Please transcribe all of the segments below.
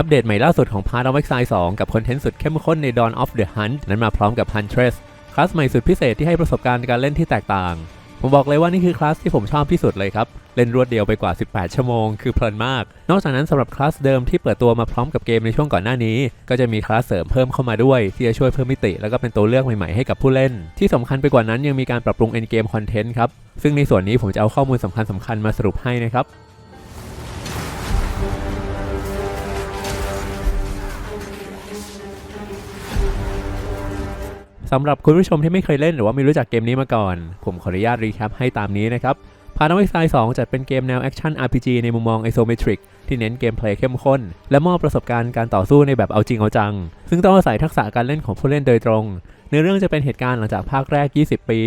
อัปเดตใหม่ล่าสุดของ Part of Exile 2 กับคอนเทนต์สุดเข้มข้นใน Dawn of the Hunt นั้นมาพร้อมกับ Huntress คลาสใหม่สุดพิเศษที่ให้ประสบการณ์การเล่นที่แตกต่าง ผมบอกเลยว่านี่คือคลาสที่ผมชอบที่สุดเลยครับ เล่นรวดเดียวไปกว่า 18 ชั่วโมง คือเพลินมาก นอกจากนั้นสำหรับคลาสเดิมที่เปิดตัวมาพร้อมกับเกมในช่วงก่อนหน้านี้ ก็จะมีคลาสเสริมเพิ่มเข้ามาด้วย ที่จะช่วยเพิ่มมิติ แล้วก็เป็นตัวเลือกใหม่ๆให้กับผู้เล่น ที่สำคัญไปกว่านั้นยังมีการปรับปรุง end game content ครับซึ่งในส่วนนี้ผมจะเอาข้อมูลสำคัญสคัญๆมาสรุปให้นะครับ สำหรับคุณผู้ชมที่ไม่เคยเล่นหรือว่าไม่รู้จักเกมนี้มาก่อน ผมขออนุญาตรีแคปให้ตามนี้นะครับพาร์ท of Exile 2จัดเป็นเกมแนวแอคชั่น RPG ในมุมมองไอโซเมตริกที่เน้นเกมเพลย์เข้มข้น และมอบประสบการณ์การต่อสู้ในแบบเอาจริงเอาจัง ซึ่งต้องอาศัยทักษะการเล่นของผู้เล่นโดยตรง ในอเรื่องจะเป็นเหตุการณ์หลังจากภาคแรก 20 ปี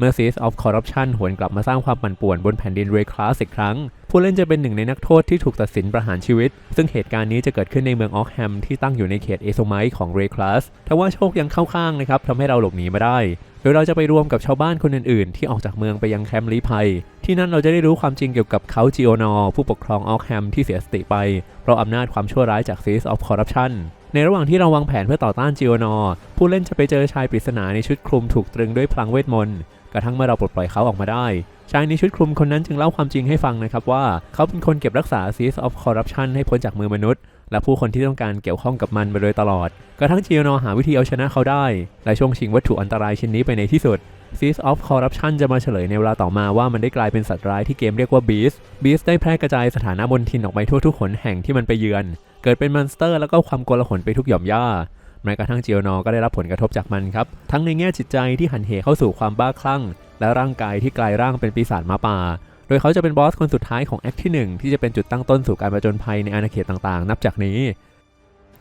เมื่อ Seas of Corruption หวนกลับมาสร้างความปั่นป่วนบนแผ่นดินเรคลาสอีกครั้ง ผู้เล่นจะเป็นหนึ่งในนักโทษที่ถูกตัดสินประหารชีวิต ซึ่งเหตุการณ์นี้จะเกิดขึ้นในเมืองออกแฮมที่ตั้งอยู่ในเขตเอโซไมของเรคลาสทว่าโชคยังเข้าข้างนะครับทำให้เราหลบหนีมาได้ โดยเราจะไปรวมกับชาวบ้านคนอื่นๆ ที่ออกจากเมืองไปยังแคมป์ลี้ภัย ที่นั่นเราจะได้รู้ความจริงเกี่ยวกับเขาจิโอนอผู้ปกครองออกแฮมที่เสียสติไป เพราะอำนาจความชั่วร้ายจาก Seas of Corruption ในระหว่างที่เราวางแผนเพื่อต่อต้านจิโอนอผู้เล่นจะไปเจอชายปริศนาในชุดคลุมถูกตรึงด้วยพลังเวทมนต์ กระทั่งเมื่อเราปลดปล่อยเขาออกมาได้ ชายในชุดคลุมคนนั้นจึงเล่าความจริงให้ฟังนะครับว่า เขาเป็นคนเก็บรักษา Seas of Corruption ให้พ้นจากมือมนุษย์ และผู้คนที่ต้องการเกี่ยวข้องกับมันมาโดยตลอด กระทั่งจีโนหาวิธีเอาชนะเขาได้ และช่วงชิงวัตถุอันตรายชิ้นนี้ไปในที่สุด Seas of Corruption จะมาเฉลยในเวลาต่อมาว่ามันได้กลายเป็นสัตว์ร้ายที่เกมเรียกว่า Beast Beast ได้แพร่กระจายสถานะบนทินออกไปทั่วทุกหนแห่งที่มันไปเยือน เกิดเป็นมอนสเตอร์ แล้วก็ความโกลาหลไปทุกหย่อมย่า แม้กระทั่งเจีโอนอก็ได้รับผลกระทบจากมันครับ ทั้งในแง่จิตใจที่หันเหเข้าสู่ความบ้าคลั่ง และร่างกายที่กลายร่างเป็นปีศาจมาป่า โดยเขาจะเป็นบอสคนสุดท้ายของแอคที่ 1 ที่จะเป็นจุดตั้งต้นสู่การประจนภัยในอาณาเขตต่างๆ นับจากนี้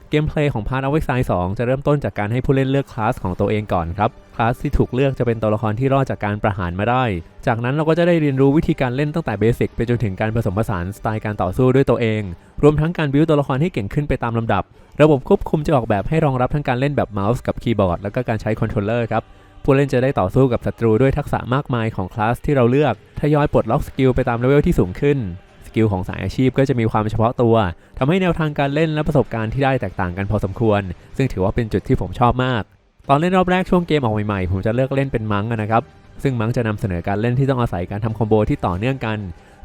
เกมเพลย์ของ Part of Exile 2จะเริ่มต้นจากการให้ผู้เล่นเลือกคลาสของตัวเองก่อนครับ คลาสที่ถูกเลือกจะเป็นตัวละครที่รอดจากการประหารมาได้ จากนั้นเราก็จะได้เรียนรู้วิธีการเล่นตั้งแต่เบสิกไปจนถึงการผสมผสานสไตล์การต่อสู้ด้วยตัวเอง รวมทั้งการบิวตัวละครให้เก่งขึ้นไปตามลำดับ ระบบควบคุมจะออกแบบให้รองรับทั้งการเล่นแบบเมาส์กับคีย์บอร์ดแล้วก็การใช้คอนโทรลเลอร์ครับผู้เล่นจะได้ต่อสู้กับศัตรูด้วยทักษะมากมายของคลาสที่เราเลือก ทยอยปลดล็อกสกิลไปตามเลเวลที่สูงขึ้น กิลของสายอาชีพก็จะมีความเฉพาะตัวทำให้แนวทางการเล่นและประสบการณ์ที่ได้แตกต่างกันพอสมควร ซึ่งถือว่าเป็นจุดที่ผมชอบมาก ตอนเล่นรอบแรกช่วงเกมออกใหม่ๆ ผมจะเลือกเล่นเป็นมังนะครับ ซึ่งมังจะนำเสนอการเล่นที่ต้องอาศัยการทำคอมโบที่ต่อเนื่องกัน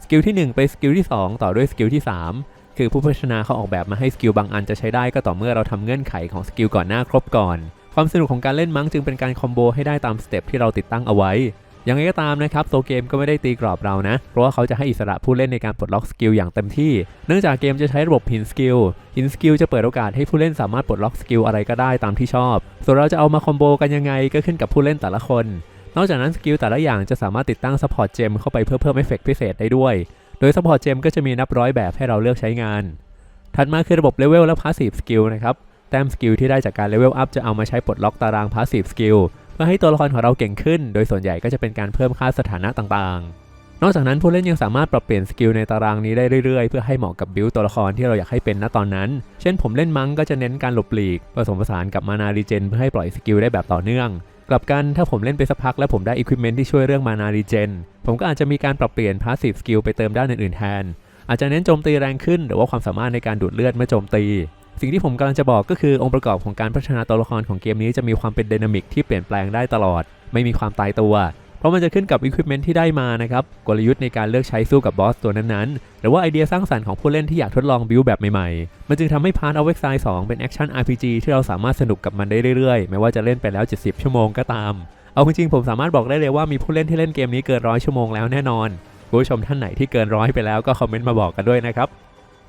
สกิลที่ 1 ไปสกิลที่ 2 ต่อด้วยสกิลที่ 3 คือผู้พัฒนาเขาออกแบบมาให้สกิลบางอันจะใช้ได้ก็ต่อเมื่อเราทำเงื่อนไขของสกิลก่อนหน้าครบก่อน ความสนุกของการเล่นมังจึงเป็นการคอมโบให้ได้ตามสเต็ปที่เราติดตั้งเอาไว้ ยังไงก็ตามนะครับโซเกมก็ไม่ได้ตีกรอบเรานะ เพราะว่าเขาจะให้อิสระผู้เล่นในการปลดล็อกสกิลอย่างเต็มที่ เนื่องจากเกมจะใช้ระบบหินสกิลหินสกิลจะเปิดโอกาสให้ผู้เล่นสามารถปลดล็อกสกิลอะไรก็ได้ตามที่ชอบ ส่วนเราจะเอามาคอมโบกันยังไงก็ขึ้นกับผู้เล่นแต่ละคน นอกจากนั้นสกิลแต่ละอย่างจะสามารถติดตั้งซัพพอร์ตเจมเข้าไปเพื่อเพิ่มเอฟเฟกต์พิเศษได้ด้วย โดยซัพพอร์ตเจมก็จะมีนับร้อยแบบให้เราเลือกใช้งาน ถัดมาคือระบบเลเวลและพาสซีฟสกิลนะครับแต้มสกิลที่ได้จากการเลเวลอัพจะเอามาใช้ปลดล็อกตารางพาสซีฟสกิล เพื่อให้ตัวละครของเราเก่งขึ้น โดยส่วนใหญ่ก็จะเป็นการเพิ่มค่าสถานะต่างๆ นอกจากนั้นผู้เล่นยังสามารถปรับเปลี่ยนสกิลในตารางนี้ได้เรื่อยๆ เพื่อให้เหมาะกับบิลตัวละครที่เราอยากให้เป็นณตอนนั้น เช่นผมเล่นมังก็จะเน้นการหลบหลีก ผสมผสานกับมานารีเจนเพื่อให้ปล่อยสกิลได้แบบต่อเนื่อง กลับกันถ้าผมเล่นไปสักพักแล้วผมได้อุปกรณ์ที่ช่วยเรื่องมานารีเจน ผมก็อาจจะมีการปรับเปลี่ยนพาสซีฟสกิลไปเติมด้านอื่นๆแทนอาจจะเน้นโจมตีแรงขึ้นหรือว่าความสามารถในการดูดเลือดเมื่อโจมตี สิ่งที่ผมกำลังจะบอกก็คือองค์ประกอบของการพัฒนาตัวละครของเกมนี้จะมีความเป็นดินามิกที่เปลี่ยนแปลงได้ตลอด ไม่มีความตายตัว เพราะมันจะขึ้นกับอุปกรณ์ที่ได้มานะครับกลยุทธ์ในการเลือกใช้สู้กับบอสตัวนั้นๆ หรือว่าไอเดียสร้างสรรค์ของผู้เล่นที่อยากทดลองบิลแบบใหม่ๆ มันจึงทำให้ Part of Exile 2เป็นแอคชั่น RPG ที่เราสามารถสนุกกับมันได้เรื่อยๆ ไม่ว่าจะเล่นไปแล้ว 70 ชั่วโมงก็ตาม เอาจริงๆผมสามารถบอกได้เลยว่ามีผู้เล่นที่เล่นเกมนี้เกินร้อยชั่วโมงแล้วแน่นอนผู้ชมท่านไหนที่เกินร้อยไปแล้วก็คอมเมนต์มาบอกกันด้วยนะครับ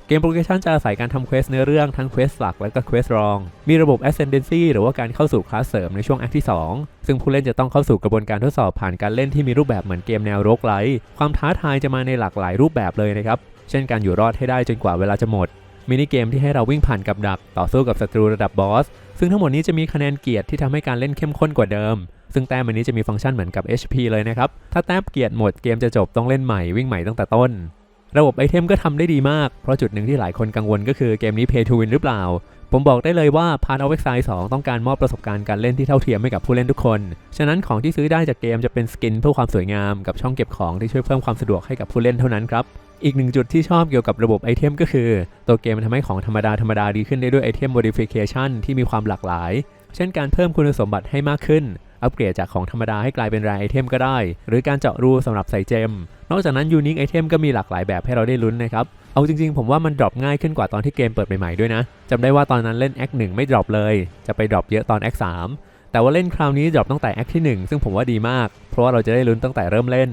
เกมโปรเกชันจะอาศัยการทำเควสเนื้อเรื่องทั้งเควสหลักและก็เควสรอง มีระบบ Ascendancy หรือว่าการเข้าสู่คลาสเสริมในช่วงแอคที่ 2 ซึ่งผู้เล่นจะต้องเข้าสู่กระบวนการทดสอบผ่านการเล่นที่มีรูปแบบเหมือนเกมแนวโรกไลท์ความท้าทายจะมาในหลากหลายรูปแบบเลยนะครับ เช่นการอยู่รอดให้ได้จนกว่าเวลาจะหมด มินิเกมที่ให้เราวิ่งผ่านกับดัก ต่อสู้กับศัตรูระดับบอส ซึ่งทั้งหมดนี้จะมีคะแนนเกียรติที่ทำให้การเล่นเข้มข้นกว่าเดิมซึ่งแต้มอันนี้จะมีฟังก์ชันเหมือนกับ HP เลยนะครับ ถ้าแต้มเกียรติหมดเกมจะจบต้องเล่นใหม่วิ่งใหม่ตั้งแต่ต้น ระบบไอเทมก็ทำได้ดีมาก เพราะจุดหนึ่งที่หลายคนกังวลก็คือเกมนี้ Pay to Win หรือเปล่า ผมบอกได้เลยว่า Part of Exile 2 ต้องการมอบประสบการณ์การเล่นที่เท่าเทียมให้กับผู้เล่นทุกคน ฉะนั้นของที่ซื้อได้จากเกมจะเป็นสกินเพื่อความสวยงามกับช่องเก็บของที่ช่วยเพิ่มความสะดวกให้กับผู้เล่นเท่านั้นครับ อีกหนึ่งจุดที่ชอบเกี่ยวกับระบบไอเทมก็คือ ตัวเกมมันทำให้ของธรรมดาธรรมดาดีขึ้นได้ด้วยไอเทม modification ที่มีความหลากหลาย เช่นการเพิ่มคุณสมบัติให้มากขึ้น อัปเกรดจากของธรรมดาให้กลายเป็นรายไอเทมก็ได้ หรือการเจาะรูสำหรับใส่เจม นอกจากนั้นยูนิคไอเทมก็มีหลากหลายแบบให้เราได้ลุ้นนะครับ เอาจริงๆ ผมว่ามันดรอปง่ายขึ้นกว่าตอนที่เกมเปิดใหม่ๆด้วยนะจำได้ว่าตอนนั้นเล่นแอคหนึ่งไม่ดรอปเลย จะไปดรอปเยอะตอนแอคสามแต่ว่าเล่นคราวนี้ดรอปตั้งแต่แอคที่หนึ่งซึ่งผมว่าดีมาก เพราะว่าเราจะได้ลุ้นตั้งแต่เริ่มเล่น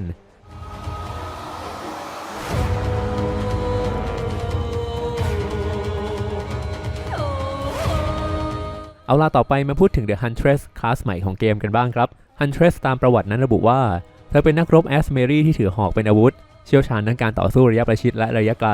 เอาล่ะต่อไปมาพูดถึง The Huntress คลาสใหม่ของเกมกันบ้างครับ Huntress ตามประวัตินั้นระบุว่า เธอเป็นนักรบแอสเมรีที่ถือหอกเป็นอาวุธ เชี่ยวชาญทั้งการต่อสู้ระยะประชิดและระยะไกล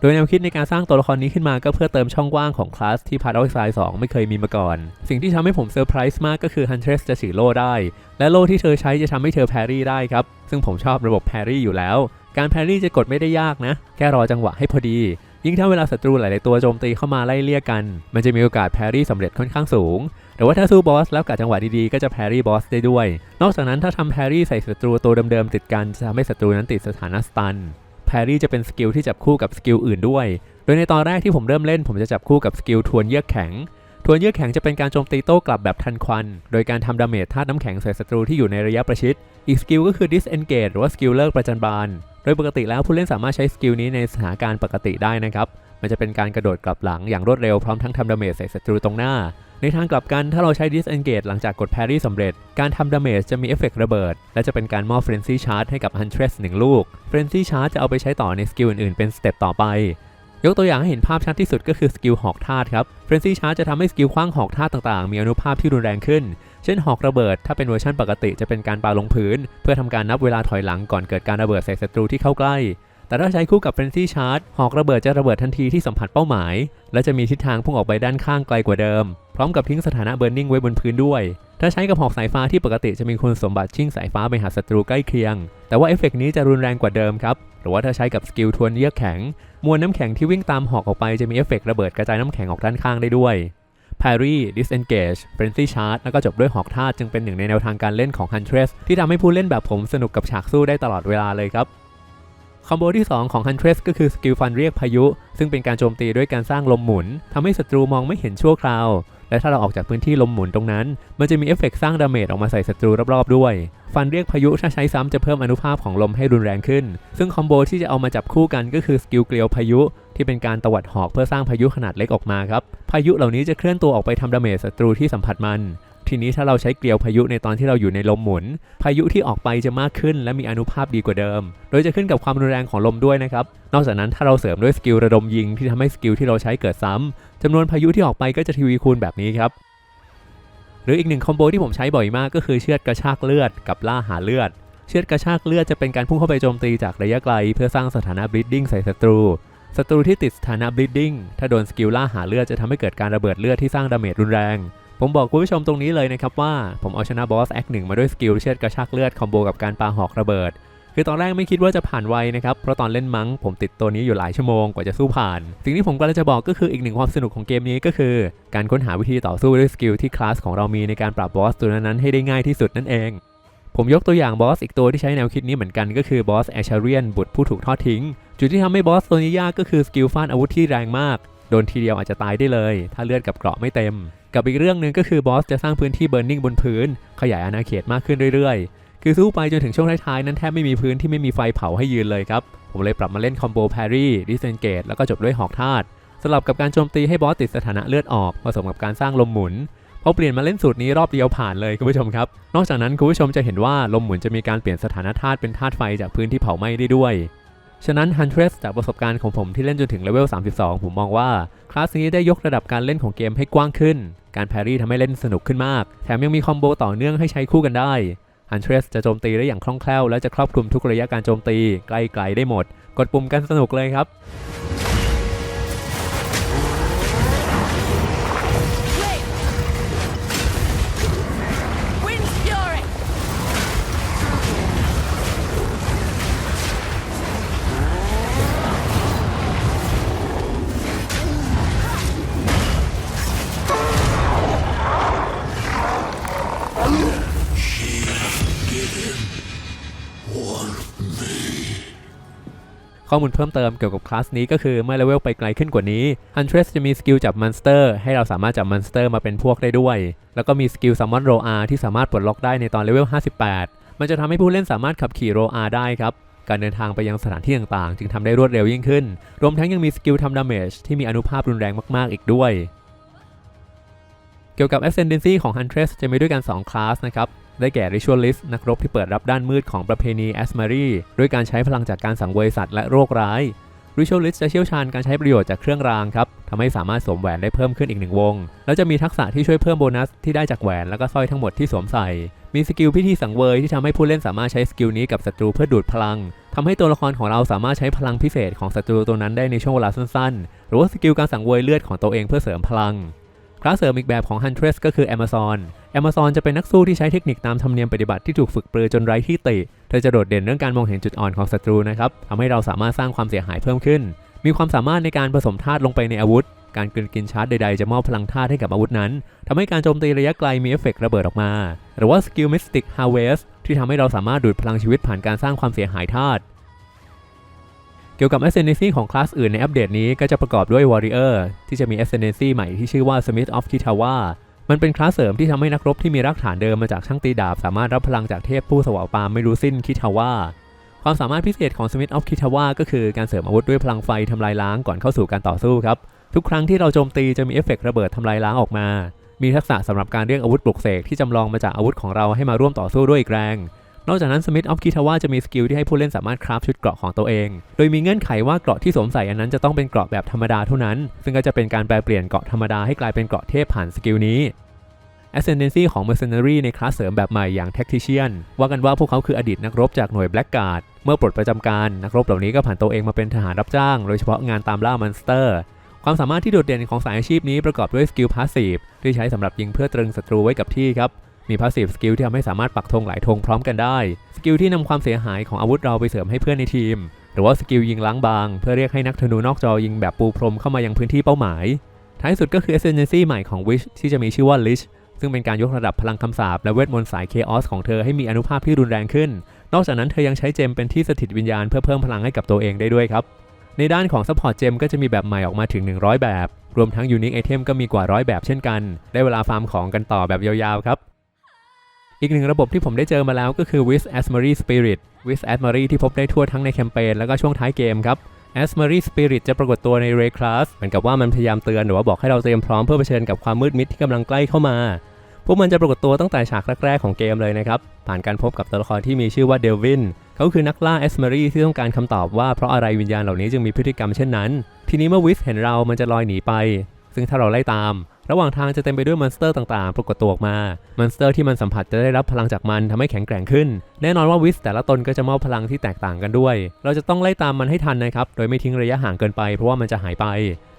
โดยแนวคิดในการสร้างตัวละครนี้ขึ้นมาก็เพื่อเติมช่องว่างของคลาสที่พาร์ o ไซด์2ไม่เคยมีมาก่อน สิ่งที่ทำให้ผมเซอร์ไพรส์มากก็คือ Huntress จะถือโล่ได้ และโล่ที่เธอใช้จะทำให้เธอแพรรี่ได้ครับ ซึ่งผมชอบระบบแพรรี่อยู่แล้ว การแพรรี่จะกดไม่ได้ยากนะ แค่รอจังหวะให้พอดี ยิ่งถ้าเวลาศัตรูหลาย ๆ ตัวโจมตีเข้ามาไล่เลี่ยกัน มันจะมีโอกาสแพรี่สำเร็จค่อนข้างสูง แต่ว่าถ้าสู้บอสแล้วกัดจังหวะดี ๆ ก็จะแพรี่บอสได้ด้วย นอกจากนั้นถ้าทำแพรี่ใส่ศัตรูตัวเดิม ๆ ติดกันจะทำให้ศัตรูนั้นติดสถานะสตัน แพรรี่จะเป็นสกิลที่จับคู่กับสกิลอื่นด้วย โดยในตอนแรกที่ผมเริ่มเล่น ผมจะจับคู่กับสกิลทวนเยือกแข็ง ทวนเยือกแข็งจะเป็นการโจมตีโต้กลับแบบทันควัน โดยการทำดาเมจธาตุน้ำแข็งใส่ศัตรูที่อยู่ในระยะประชิด อีกสกิลก็คือ disengage หรือว่าสกิลเลิกประจันบาน โดยปกติแล้วผู้เล่นสามารถใช้สกิลนี้ในสถานการณ์ปกติได้นะครับ มันจะเป็นการกระโดดกลับหลังอย่างรวดเร็วพร้อมทั้งทำดาเมจใส่ศัตรูตรงหน้า ในทางกลับกันถ้าเราใช้ disengage หลังจากกด parry สำเร็จ การทำดาเมจจะมีเอฟเฟกต์ระเบิด และจะเป็นการมอบ frenzy charge ให้กับ huntress หนึ่งลูก frenzy charge จะเอาไปใช้ต่อในสกิลอื่นๆเป็นสเต็ปต่อไปยกตัวอย่างให้เห็นภาพชัดที่สุดก็คือสกิลหอกธาตุครับ frenzy charge จะทำให้สกิลคว้างหอกธาตุต่างๆ มีอนุภาพที่รุนแรงขึ้น เช่นหอกระเบิด ถ้าเป็นเวอร์ชันปกติจะเป็นการปาลงพื้น เพื่อทำการนับเวลาถอยหลังก่อนเกิดการระเบิดใส่ศัตรูที่เข้าใกล้ แต่ถ้าใช้คู่กับ Frenzy Charge หอกระเบิดจะระเบิดทันทีที่สัมผัสเป้าหมาย และจะมีทิศทางพุ่งออกไปด้านข้างไกลกว่าเดิม พร้อมกับทิ้งสถานะ Burning ไว้บนพื้นด้วย ถ้าใช้กับหอกสายฟ้าที่ปกติจะมีคุณสมบัติชิ่งสายฟ้าไปหาศัตรูใกล้เคียง แต่ว่าเอฟเฟกต์นี้จะรุนแรงกว่าเดิมครับหรือว่าถ้าใช้กับสกิลทวนเยือกแข็งมวลน้ำแข็งที่วิ่งตามหอกออกไปจะมีเอฟเฟกระเบิดกระจายน้ำแข็งออกด้านข้างได้ด้วย Parry Disengage Frenzy Charge แล้วก็จบด้วยหอกธาตุจึงเป็นหนึ่งในแนวทางการเล่นของ Huntress ที่ทำให้ผู้เล่นแบบผมสนุกกับฉากสู้ได้ตลอดเวลาเลยครับคอมโบที่ 2 ของ Huntress ก็คือสกิลฟันเรียกพายุ ซึ่งเป็นการโจมตีด้วยการสร้างลมหมุนทำให้ศัตรูมองไม่เห็นชั่วคราว และถ้าเราออกจากพื้นที่ลมหมุนตรงนั้น มันจะมีเอฟเฟกต์สร้างดาเมจออกมาใส่ศัตรูรอบๆด้วย ฟันเรียกพายุถ้าใช้ซ้ำจะเพิ่มอนุภาพของลมให้รุนแรงขึ้น ซึ่งคอมโบที่จะเอามาจับคู่กันก็คือสกิลเกลียวพายุ ที่เป็นการตวัดหอกเพื่อสร้างพายุขนาดเล็กออกมาครับ พายุเหล่านี้จะเคลื่อนตัวออกไปทำดาเมจศัตรูที่สัมผัสมัน ทีนี้ถ้าเราใช้เกลียวพายุในตอนที่เราอยู่ในลมหมุน พายุที่ออกไปจะมากขึ้น และมีอนุภาพดีกว่าเดิม โดยจะขึ้นกับความรุนแรงของลมด้วยนะครับ นอกจากนั้นถ้าเราเสริมด้วยสกิลระดมยิงที่ทำให้สกิลที่เราใช้เกิดซ้ำจำนวนพายุที่ออกไปก็จะทวีคูณแบบนี้ครับหรืออีกหนึ่งคอมโบที่ผมใช้บ่อยมากก็คือเชือดกระชากเลือดกับล่าหาเลือด เชือดกระชากเลือดจะเป็นการพุ่งเข้าไปโจมตีจากระยะไกล เพื่อสร้างสถานะ bleeding ใส่ศัตรูศัตรูที่ติดสถานะ bleeding ถ้าโดนสกิลล่าหาเลือดจะทำให้เกิดการระเบิดเลือดที่สร้างดาเมจรุนแรง ผมบอกคุณผู้ชมตรงนี้เลยนะครับว่าผมเอาชนะบอสแอคหนึ่งมาด้วยสกิลเชือดกระชากเลือดคอมโบกับการปาหอกระเบิด คือตอนแรกไม่คิดว่าจะผ่านไวนะครับ เพราะตอนเล่นมั้งผมติดตัวนี้อยู่หลายชั่วโมงกว่าจะสู้ผ่าน สิ่งที่ผมกำลังจะบอกก็คืออีกหนึ่งความสนุกของเกมนี้ก็คือ การค้นหาวิธีต่อสู้ด้วยสกิลที่คลาสของเรามีในการปราบบอสตัวนั้นให้ได้ง่ายที่สุดนั่นเองผมยกตัวอย่างบอสอีกตัวที่ใช้แนวคิดนี้เหมือนกันก็คือบอสแอชเรียนบุตรผู้ถูกทอดทิ้ง จุดที่ทำให้บอสตัวนี้ยากก็คือสกิลฟาดอาวุธที่แรงมาก โดนทีเดียวอาจจะตายได้เลย ถ้าเลือดกับเกราะไม่เต็ม กับอีกเรื่องหนึ่งก็คือบอสจะสร้างพื้นที่เบิร์นิ่งบนพื้น ขยายอาณาเขตมากขึ้นเรื่อยๆ คือสู้ไปจนถึงช่วงท้ายๆ นั้นแทบไม่มีพื้นที่ไม่มีไฟเผาให้ยืนเลยครับ ผมเลยปรับมาเล่นคอมโบแพรี่ดิสเซนเกตแล้วก็จบด้วยหอกธาตุสลับกับการโจมตีให้บอสติดสถานะเลือดออกผสมกับการสร้างลมหมุนพอเปลี่ยนมาเล่นสูตรนี้รอบเดียวผ่านเลยคุณผู้ชมครับ นอกจากนั้นคุณผู้ชมจะเห็นว่าลมหมุนจะมีการเปลี่ยนสถานะธาตุเป็นธาตุไฟจากพื้นที่เผาไหม้ได้ด้วย ฉะนั้น Huntress จากประสบการณ์ของผมที่เล่นจนถึงเลเวล 32 ผมมองว่า คลาสนี้ได้ยกระดับการเล่นของเกมให้กว้างขึ้น การแพรี่ทำให้เล่นสนุกขึ้นมาก แถมยังมีคอมโบต่อเนื่องให้ใช้คู่กันได้ Huntress จะโจมตีได้อย่างคล่องแคล่ว และจะครอบคลุมทุกระยะการโจมตี ใกล้ๆได้หมด กดปุ่มกันสนุกเลยครับ him want me ข้อมูลเพิ่มเติมเกี่ยวกับคลาสนี้ก็คือเมื่อเลเวลไปไกลขึ้นกว่านี้ฮันเทรสจะมีสกิลจับมอนสเตอร์ให้เราสามารถจับมอนสเตอร์มาเป็นพวกได้ด้วย แล้วก็มีสกิลซัมมอนโรอาที่สามารถปลดล็อกได้ในตอนเลเวล 58 มันจะทำให้ผู้เล่นสามารถขับขี่โรอาได้ครับการเดินทางไปยังสถานที่ต่างๆ จึงทำได้รวดเร็วยิ่งขึ้น รวมทั้งยังมีสกิลทำดาเมจที่มีอนุภาพรุนแรงมากๆ อีกด้วย เกี่ยวกับ Ascendancy ของ Huntress จะมีด้วยกัน 2 คลาสนะครับ ได้แก่ Ritualist นักรบที่เปิดรับด้านมืดของประเพณี a s m a r y ด้วยการใช้พลังจากการสังเวยสัตว์และโรคร้าย Ritualist จะเชี่ยวชาญการใช้ประโยชน์จากเครื่องรางครับทำให้สามารถสวมแหวนได้เพิ่มขึ้นอีกหนึ่งวง แล้วจะมีทักษะที่ช่วยเพิ่มโบนัสที่ได้จากแหวนแล้วก็สร้อยทั้งหมดที่สวมใส่ มีสกิลพิธีสังเวยที่ทำให้ผู้เล่นสามารถใช้สกิลนี้กับศัตรูเพื่อดูดพลังทำให้ตัวละครของเราสามารถใช้พลังพิเศษของศัตรูตัวนั้นได้ในช่วงเวลาสั้นๆ หรือว่าสกิลการสังเวยเลือดของตัวเองเพื่อเสริมพลังคลาสเสริมอีกแบบของ Huntress ก็คือ Amazon Amazon จะเป็นนักสู้ที่ใช้เทคนิคตามธรรมเนียมปฏิบัติที่ถูกฝึกปรือจนไร้ที่ติ เธอจะโดดเด่นเรื่องการมองเห็นจุดอ่อนของศัตรูนะครับทำให้เราสามารถสร้างความเสียหายเพิ่มขึ้น มีความสามารถในการผสมธาตุลงไปในอาวุธ การกลืนกินชาร์จใดๆ จะมอบพลังธาตุให้กับอาวุธนั้นทำให้การโจมตีระยะไกลมีเอฟเฟกต์ระเบิดออกมา หรือว่าสกิล Mystic Harvest ที่ทำให้เราสามารถดูดพลังชีวิตผ่านการสร้างความเสียหายธาตุเกี่ยวกับ Ascendancy ของคลาสอื่นในอัปเดตนี้ก็จะประกอบด้วย Warrior ที่จะมี Ascendancy ใหม่ที่ชื่อว่า Smith of Kitawa มันเป็นคลาสเสริมที่ทำให้นักรบที่มีรากฐานเดิมมาจากช่างตีดาบ สามารถรับพลังจากเทพผู้สวาปามไม่รู้สิ้นคิทาว่าความสามารถพิเศษของสมิธออฟคิทาว่าก็คือการเสริมอาวุธด้วยพลังไฟทำลายล้างก่อนเข้าสู่การต่อสู้ครับ ทุกครั้งที่เราโจมตีจะมีเอฟเฟกต์ระเบิดทำลายล้างออกมา มีทักษะสำหรับการเรียกอาวุธปลุกเสกที่จำลองมาจากอาวุธของเราให้มาร่วมต่อสู้ด้วยอีกแรง นอกจากนั้น Smith of Kitawa จะมีสกิลที่ให้ผู้เล่นสามารถคราฟชุดเกราะของตัวเอง โดยมีเงื่อนไขว่าเกราะที่สวมใส่อันนั้นจะต้องเป็นเกราะแบบธรรมดาเท่านั้น ซึ่งก็จะเป็นการแปลเปลี่ยนเกราะธรรมดาให้กลายเป็นเกราะเทพผ่านสกิลนี้ Ascendancy ของ Mercenary ในคลาสเสริมแบบใหม่อย่าง Tactician ว่ากันว่าพวกเขาคืออดีตนักรบจากหน่วย Blackguard เมื่อปลดประจำการ นักรบเหล่านี้ก็ผ่านตัวเองมาเป็นทหารรับจ้าง โดยเฉพาะงานตามล่ามอนสเตอร์ ความสามารถที่โดดเด่นของสายอาชีพนี้ประกอบด้วยสกิลพาสซีฟที่ใช้สำหรับยิงเพื่อตรึงศัตรูไว้กับที่ครับ มีพาสซีฟสกิลที่ทำให้สามารถปักธงหลายธงพร้อมกันได้ สกิลที่นำความเสียหายของอาวุธเราไปเสริมให้เพื่อนในทีม หรือว่าสกิลยิงล้างบาง เพื่อเรียกให้นักธนูนอกจอยิงแบบปูพรมเข้ามายังพื้นที่เป้าหมาย ท้ายสุดก็คือ Ascendancy ใหม่ของ Wish ที่จะมีชื่อว่า Lich ซึ่งเป็นการยกระดับพลังคำสาปและเวทมนต์สายเคออสของเธอให้มีอนุภาพที่รุนแรงขึ้น นอกจากนั้นเธอยังใช้เจมเป็นที่สถิตวิญญาณเพื่อเพิ่มพลังให้กับตัวเองได้ด้วยครับในด้านของ Support เจมก็จะมีแบบใหม่ออกมาถึง 100 แบบ รวมทั้ง Unique Item ก็มีกว่าร้อยแบบเช่นกัน ได้เวลาฟาร์มของกันต่อแบบยาวๆครับ อีกหนึ่งระบบที่ผมได้เจอมาแล้วก็คือ Wiz Asmary Spirit Wiz Asmary ที่พบได้ทั่วทั้งในแคมเปญแล้วก็ช่วงท้ายเกมครับ Asmary Spirit จะปรากฏตัวใน Ray Class เหมือนกับว่ามันพยายามเตือนหรือว่าบอกให้เราเตรียมพร้อมเพื่อเผชิญกับความมืดมิดที่กำลังใกล้เข้ามา พวกมันจะปรากฏตัวตั้งแต่ฉากแรกๆของเกมเลยนะครับ ผ่านการพบกับตัวละครที่มีชื่อว่าเดวินเขาคือนักล่า Asmary ที่ต้องการคำตอบว่าเพราะอะไรวิญญาณเหล่านี้จึงมีพฤติกรรมเช่นนั้น ทีนี้เมื่อวิสเห็นเรามันจะลอยหนีไป ซึ่งถ้าเราไล่ตาม ระหว่างทางจะเต็มไปด้วยมอนสเตอร์ต่างๆ ปรากฏตัวออกมามอนสเตอร์ที่มันสัมผัสจะได้รับพลังจากมันทำให้แข็งแกร่งขึ้น แน่นอนว่าวิสแต่ละตนก็จะมอบพลังที่แตกต่างกันด้วย เราจะต้องไล่ตามมันให้ทันนะครับ โดยไม่ทิ้งระยะห่างเกินไปเพราะว่ามันจะหายไป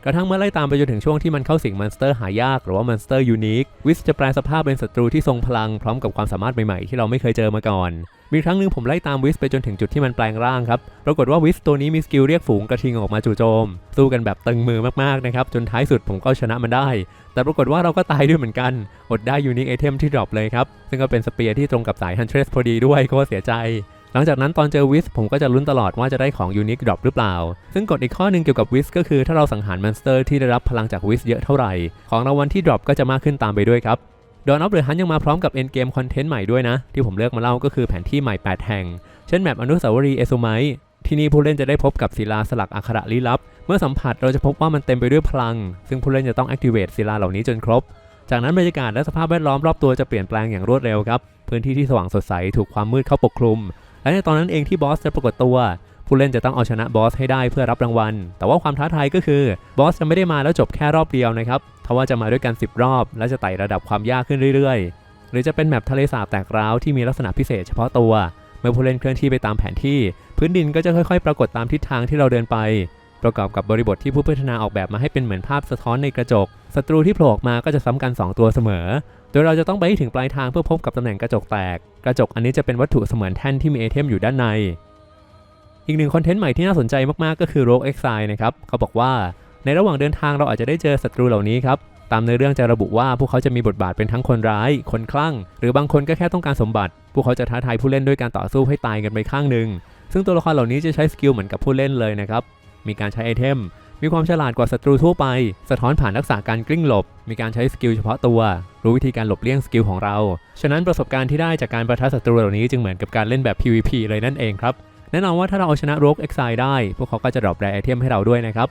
กระทั่งเมื่อไล่ตามไปจนถึงช่วงที่มันเข้าสิงมอนสเตอร์หายากหรือว่ามอนสเตอร์ยูนิควิสจะแปลสภาพเป็นศัตรูที่ทรงพลังพร้อมกับความสามารถใหม่ๆที่เราไม่เคยเจอมาก่อน มีครั้งหนึ่งผมไล่ตามวิสไปจนถึงจุดที่มันแปลงร่างครับ ปรากฏว่าวิสตัวนี้มีสกิลเรียกฝูงกระทิงออกมาจู่โจม สู้กันแบบตึงมือมากๆนะครับ จนท้ายสุดผมก็ชนะมันได้ แต่ปรากฏว่าเราก็ตายด้วยเหมือนกัน อดได้ยูนิคไอเทมที่ดรอปเลยครับ ซึ่งก็เป็นสเปียร์ที่ตรงกับสายฮันเทรสพอดีด้วยก็เสียใจหลังจากนั้นตอนเจอวิสผมก็จะลุ้นตลอดว่าจะได้ของยูนิคดรอปหรือเปล่า ซึ่งกฎอีกข้อหนึ่งเกี่ยวกับวิสก็คือถ้าเราสังหารมอนสเตอร์ที่ได้รับพลังจากวิสเยอะเท่าไหร่ ของรางวัลที่ดรอปก็จะมากขึ้นตามไปด้วยครับ ดอนออฟเดอะฮันยังมาพร้อมกับเอ็นเกมคอนเทนต์ใหม่ด้วยนะ ที่ผมเลือกมาเล่าก็คือแผนที่ใหม่ 8 แห่ง เช่นแมปอนุสาวรีย์เอซูไมท์ที่นี่ผู้เล่นจะได้พบกับศิลาสลักอักขระลี้ลับ เมื่อสัมผัสเราจะพบว่ามันเต็มไปด้วยพลัง ซึ่งผู้เล่นจะต้อง activate ศิลาเหล่านี้จนครบ จากนั้นบรรยากาศและสภาพแวดล้อมรอบตัวจะเปลี่ยนแปลงอย่างรวดเร็วครับ พื้นที่ที่สว่างสดใสถูกความมืดเข้าปกคลุม และในตอนนั้นเองที่บอสจะปรากฏตัว ผู้เล่นจะต้องเอาชนะบอสให้ได้เพื่อรับรางวัล แต่ว่าความท้าทายก็คือบอสจะไม่ได้มาแล้วจบแค่รอบเดียวนะครับทว่าจะมาด้วยกัน 10 รอบ และจะไต่ระดับความยากขึ้นเรื่อยๆ หรือจะเป็นแมปทะเลสาบแตกร้าวที่มีลักษณะพิเศษเฉพาะตัว เมื่อผู้เล่นเคลื่อนที่ไปตามแผนที่ พื้นดินก็จะค่อยๆ ปรากฏตามทิศทางที่เราเดินไป ประกอบกับบริบทที่ผู้พัฒนาออกแบบมาให้เป็นเหมือนภาพสะท้อนในกระจก ศัตรูที่โผล่ออกมาก็จะซ้ำกัน 2 ตัวเสมอ โดยเราจะต้องไปให้ถึงปลายทางเพื่อพบกับตำแหน่งกระจกแตก กระจกอันนี้จะเป็นวัตถุเสมือนแท่นที่มีไอเทมอยู่ด้านใน อีกหนึ่งคอนเทนต์ใหม่ที่น่าสนใจมากๆ ก็คือ Rogue Exile นะครับ เขาบอกว่าในระหว่างเดินทางเราอาจจะได้เจอศัตรูเหล่านี้ครับ ตามเนื้อเรื่องจะระบุว่าพวกเขาจะมีบทบาทเป็นทั้งคนร้าย คนคลั่ง หรือบางคนก็แค่ต้องการสมบัติ พวกเขาจะท้าทายผู้เล่นด้วยการต่อสู้ให้ตายกันไปข้างหนึ่ง ซึ่งตัวละครเหล่านี้จะใช้สกิลเหมือนกับผู้เล่นเลยนะครับ มีการใช้ไอเทม มีความฉลาดกว่าศัตรูทั่วไป สะท้อนผ่านทักษะการกลิ้งหลบ มีการใช้สกิลเฉพาะตัว รู้วิธีการหลบเลี่ยงสกิลของเรา ฉะนั้นประสบการณ์ที่ได้จากการประทะศัตรูเหล่านี้จึงเหมือนกับการเล่นแบบ PVP เลยนั่นเองครับ แน่นอนว่าถ้าเราเอาชนะโรกเอ็กไซได้ พวกเขาก็จะดรอปแรไอเทมให้เราด้วยนะครับ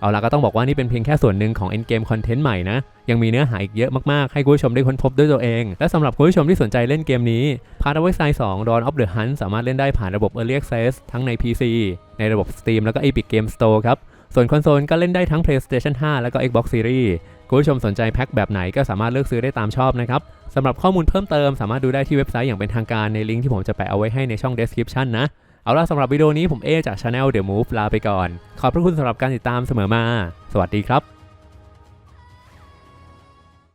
เอาล่ะก็ต้องบอกว่านี่เป็นเพียงแค่ส่วนหนึ่งของ Endgame Content ใหม่นะ ยังมีเนื้อหาอีกเยอะมาก ๆ ให้คุณผู้ชมได้ค้นพบด้วยตัวเอง และสำหรับคุณผู้ชมที่สนใจเล่นเกมนี้ p a r t of e x i 2 Dawn of the Hunt สามารถเล่นได้ผ่านระบบ Early Access ทั้งใน PC ในระบบ Steam แล้วก็ Epic Game Store ครับส่วนคอนโซลก็เล่นได้ทั้ง PlayStation 5 แล้วก็ Xbox Series คุณผู้ชมสนใจแพ็คแบบไหนก็สามารถเลือกซื้อได้ตามชอบนะครับสำหรับข้อมูลเพิ่มเติมสามารถดูได้ที่เว็บไซต์อย่างเป็นทางการในลิงก์ที่ผมจะแปะเอาไว้ให้ในช่อง description นะ เอาล่ะสำหรับวิดีโอนี้ผมเอจาก Channel The Move ลาไปก่อน ขอบพระคุณสำหรับการติดตามเสมอมา สวัสดีครับ